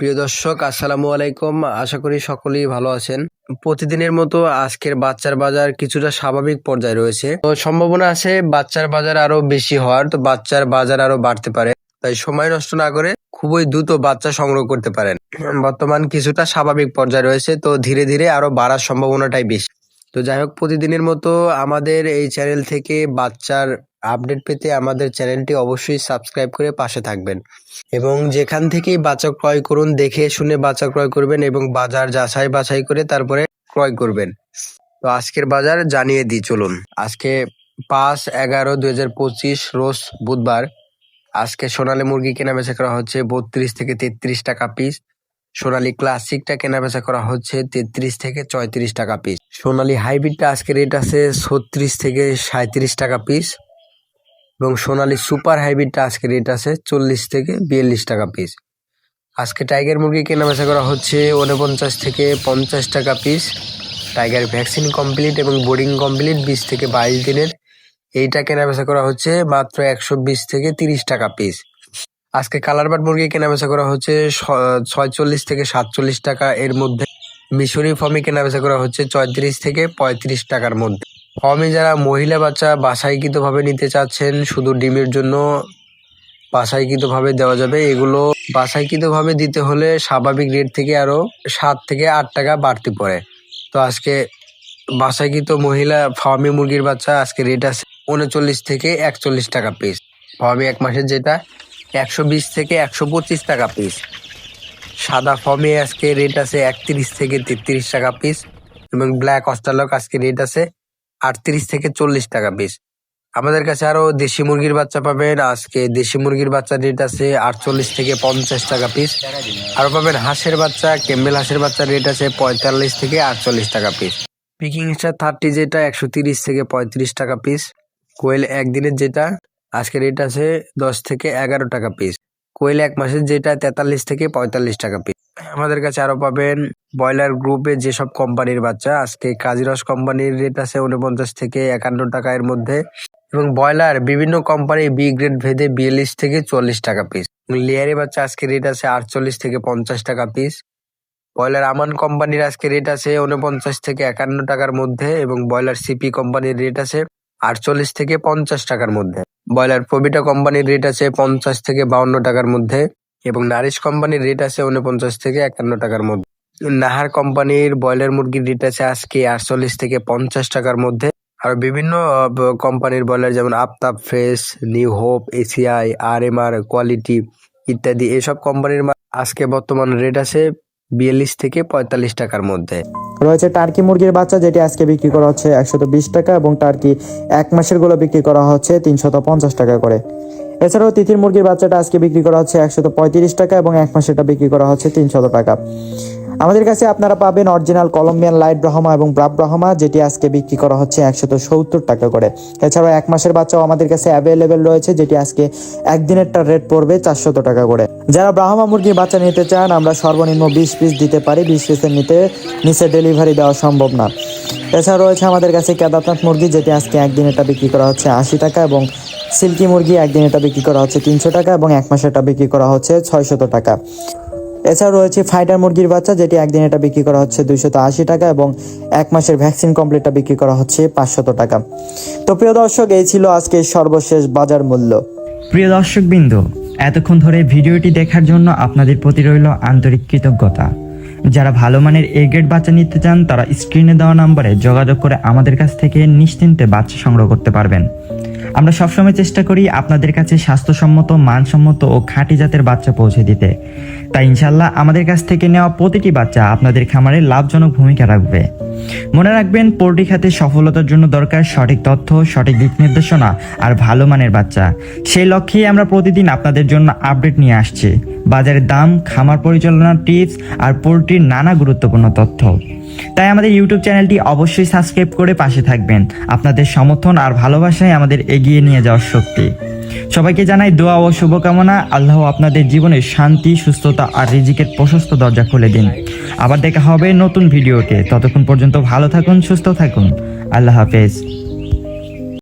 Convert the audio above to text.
প্রিয় দর্শক, আসসালামু আলাইকুম। আশা করি সকলেই ভালো আছেন। প্রতিদিনের মতো আজকের বাচ্চার বাজার কিছুটা স্বাভাবিক পর্যায়ে রয়েছে। তো সম্ভাবনা আছে বাচ্চার বাজার আরও বেশি হওয়ার, তো বাচ্চার বাজার আরও বাড়তে পারে। তাই সময় নষ্ট না করে খুবই দ্রুত বাচ্চা সংগ্রহ করতে পারেন। বর্তমান কিছুটা স্বাভাবিক পর্যায়ে রয়েছে, তো ধীরে ধীরে আরও বাড়ার সম্ভাবনাটাই বেশি। তো যাই হোক, প্রতিদিনের মতো আমাদের এই চ্যানেল থেকে বাচ্চার আপডেট পেতে আমাদের চ্যানেলটি অবশ্যই সাবস্ক্রাইব করে পাশে থাকবেন। এবং যেখান থেকেই বাচ্চা ক্রয় করুন, দেখে শুনে বাচ্চা ক্রয় করবেন এবং বাজার যাচাই বাছাই করে তারপরে ক্রয় করবেন। তো আজকের বাজার জানিয়ে দিই, চলুন। আজকে পাঁচ এগারো দুই হাজার পঁচিশ রোজ বুধবার। আজকে সোনালী মুরগি কেনা বেচা করা হচ্ছে বত্রিশ থেকে তেত্রিশ টাকা পিস। সোনালী ক্লাসিকটা কেনা বেচা করা হচ্ছে তেত্রিশ থেকে চৌত্রিশ টাকা পিস। সোনালী হাইব্রিডটা আজকে রেট আছে ছত্রিশ থেকে সাঁত্রিশ টাকা পিস। এবং সোনালি সুপার হাইব্রিডটা আজকে রেট আছে চল্লিশ থেকে বিয়াল্লিশ টাকা পিস আজকে টাইগার মুরগি কেনা বেচা করা হচ্ছে উনপঞ্চাশ থেকে পঞ্চাশ টাকা পিস টাইগার ভ্যাকসিন কমপ্লিট এবং বোর্ডিং কমপ্লিট বিশ থেকে বাইশ দিনের। এইটা কেনা বেচা করা হচ্ছে মাত্র একশো বিশ থেকে তিরিশ টাকা পিস আজকে কালার বাট মুরগি কেনা বেচা করা হচ্ছে ছয়চল্লিশ থেকে সাতচল্লিশ টাকা। এর মধ্যে মিশরি ফর্মি কেনা বেচা করা হচ্ছে চৌত্রিশ থেকে পঁয়ত্রিশ টাকার মধ্যে। ফর্মে যারা মহিলা বাচ্চা বাসাইকৃতভাবে নিতে চাচ্ছেন, শুধু ডিমের জন্য বাসাইকৃতভাবে দেওয়া যাবে। এগুলো বাসাইকৃতভাবে দিতে হলে স্বাভাবিক রেট থেকে আরও সাত থেকে আট টাকা বাড়তি পড়ে। তো আজকে বাসাইকৃত মহিলা ফার্মি মুরগির বাচ্চা, আজকে রেট আছে উনচল্লিশ থেকে একচল্লিশ টাকা পিস ফার্মি এক মাসের যেটা, একশো বিশ থেকে একশো পঁচিশ টাকা পিস সাদা ফর্মে আজকে রেট আছে একত্রিশ থেকে তেত্রিশ টাকা পিস এবং ব্ল্যাক অস্ট্রালক আজকে রেট আছে আটত্রিশ থেকে চল্লিশ টাকা পিস আমাদের কাছে আরও দেশি মুরগির বাচ্চা পাবেন। আজকে দেশি মুরগির বাচ্চা রেট আছে আটচল্লিশ থেকে পঞ্চাশ টাকা পিস আরও পাবেন হাঁসের বাচ্চা, ক্যাম্বেল হাঁসের বাচ্চা রেট আছে পঁয়তাল্লিশ থেকে আটচল্লিশ টাকা পিস পিকিং স্টার থার্টি যেটা একশো তিরিশ থেকে পঁয়ত্রিশ টাকা পিস কোয়েল একদিনের যেটা, আজকে রেট আছে দশ থেকে এগারো টাকা পিস কোয়েল এক মাসের যেটা তেতাল্লিশ থেকে পঁয়তাল্লিশ টাকা পিস আমাদের কাছে আরও পাবেন ব্রয়লার গ্রুপে যেসব কোম্পানির বাচ্চা, আজকে কাজিরস কোম্পানির রেট আছে উনপঞ্চাশ থেকে একান্ন টাকা এর মধ্যে। এবং ব্রয়লার বিভিন্ন কোম্পানি বি গ্রেড ভেদে বিয়াল্লিশ থেকে চল্লিশ টাকা পিস লেয়ারি বাচ্চা আজকে রেট আছে আটচল্লিশ থেকে পঞ্চাশ টাকা পিস ব্রয়লার আমান কোম্পানির আজকে রেট আছে উনপঞ্চাশ থেকে একান্ন টাকার মধ্যে এবং ব্রয়লার সিপি কোম্পানির রেট আছে আটচল্লিশ থেকে পঞ্চাশ টাকার মধ্যে। ব্রয়লার প্রবিটা কোম্পানির রেট আছে পঞ্চাশ থেকে বাউন্ন টাকার মধ্যে। এবং নারিশ কোম্পানির রেট আছে উনপঞ্চাশ থেকে একান্ন টাকার মধ্যে। নাহার কোম্পানির ব্রয়লার মুরগির রেট আছে আজকে আটচল্লিশ থেকে পঞ্চাশ টাকার মধ্যে। আর বিভিন্ন কোম্পানির ব্রয়লার যেমন Aftab fresh, new hope, ACI আর এম আর কোয়ালিটি ইত্যাদি এসব কোম্পানির আজকে বর্তমান রেট আছে বিয়াল্লিশ থেকে পঁয়তাল্লিশ টাকার মধ্যে। রয়েছে টার্কি মুরগির বাচ্চা যেটি আজকে বিক্রি করা হচ্ছে একশত বিশ টাকা এবং টার্কি এক মাসেরগুলো বিক্রি করা হচ্ছে তিনশত পঞ্চাশ টাকা করে। এছাড়াও তিথির মুরগির বাচ্চাটা আজকে বিক্রি করা হচ্ছে একশত পঁয়ত্রিশ টাকা এবং এক মাসেরটা বিক্রি করা হচ্ছে তিনশত টাকা। আমাদের কাছে আপনারা পাবেন অরিজিনাল কলম্বিয়ান লাইট ব্রাহ্মা এবং ব্রাব ব্রাহ্মা, যেটি আজকে বিক্রি করা হচ্ছে একশত সত্তর টাকা করে। এছাড়াও এক মাসের বাচ্চাও আমাদের কাছে অ্যাভেলেবেল রয়েছে, যেটি আজকে একদিনেরটা রেট পড়বে চারশত টাকা করে। যারা ব্রাহ্মা মুরগির বাচ্চা নিতে চান, আমরা সর্বনিম্ন বিশ পিস দিতে পারি। বিশ পিসের নিতে, নিচে ডেলিভারি দেওয়া সম্ভব না। এছাড়া রয়েছে আমাদের কাছে কেদারনাথ মুরগি, যেটি আজকে একদিনেরটা বিক্রি করা হচ্ছে আশি টাকা এবং সিল্কি মুরগি একদিনে এটা বিক্রি করা হচ্ছে তিনশো টাকা এবং এক মাসে এটা বিক্রি করা হচ্ছে ছয়শত টাকা। এছাড়া রয়েছে ফাইটার মুরগির বাচ্চা, যেটি একদিন এটা বিক্রি করা হচ্ছে দুইশত আশি টাকা এবং এক মাসের ভ্যাকসিন কমপ্লিটটা বিক্রি করা হচ্ছে পাঁচশত টাকা। তো প্রিয় দর্শক, এই ছিল আজকে সর্বশেষ বাজার মূল্য। প্রিয় দর্শকবৃন্দ, এতক্ষণ ধরে ভিডিওটি দেখার জন্য আপনাদের প্রতি রইল আন্তরিক কৃতজ্ঞতা। যারা ভালো মানের এ গ্রেড বাচ্চা নিতে চান, তারা স্ক্রিনে দেওয়া নম্বরে যোগাযোগ করে আমাদের কাছ থেকে নিশ্চিন্তে বাচ্চা সংগ্রহ করতে পারবেন। আমরা সবসময় চেষ্টা করি আপনাদের কাছে স্বাস্থ্যসম্মত, মানসম্মত ও খাঁটি জাতের বাচ্চা পৌঁছে দিতে। তাই ইনশাল্লাহ আমাদের কাছ থেকে নেওয়া প্রতিটি বাচ্চা আপনাদের খামারে লাভজনক ভূমিকা রাখবে। মনে রাখবেন, পোল্ট্রি খাতে সফলতার জন্য দরকার সঠিক তথ্য, সঠিক দিক নির্দেশনা আর ভালো মানের বাচ্চা। সেই লক্ষ্যেই আমরা প্রতিদিন আপনাদের জন্য আপডেট নিয়ে আসছি। বাজারের দাম, খামার পরিচালনার টিপস আর পোল্ট্রির নানা গুরুত্বপূর্ণ তথ্য। তাই আমাদের ইউটিউব চ্যানেলটি অবশ্যই সাবস্ক্রাইব করে পাশে থাকবেন। আপনাদের সমর্থন আর ভালোবাসায় আমাদের এগিয়ে নিয়ে যাওয়ার শক্তি। সবাইকে জানাই দোয়া ও শুভকামনা। আল্লাহ আপনাদের জীবনে শান্তি, সুস্থতা আর রিজিকের প্রশস্ত দরজা খুলে দিন। আবার দেখা হবে নতুন ভিডিওতে। ততক্ষণ পর্যন্ত ভালো থাকুন, সুস্থ থাকুন। আল্লাহ হাফেজ।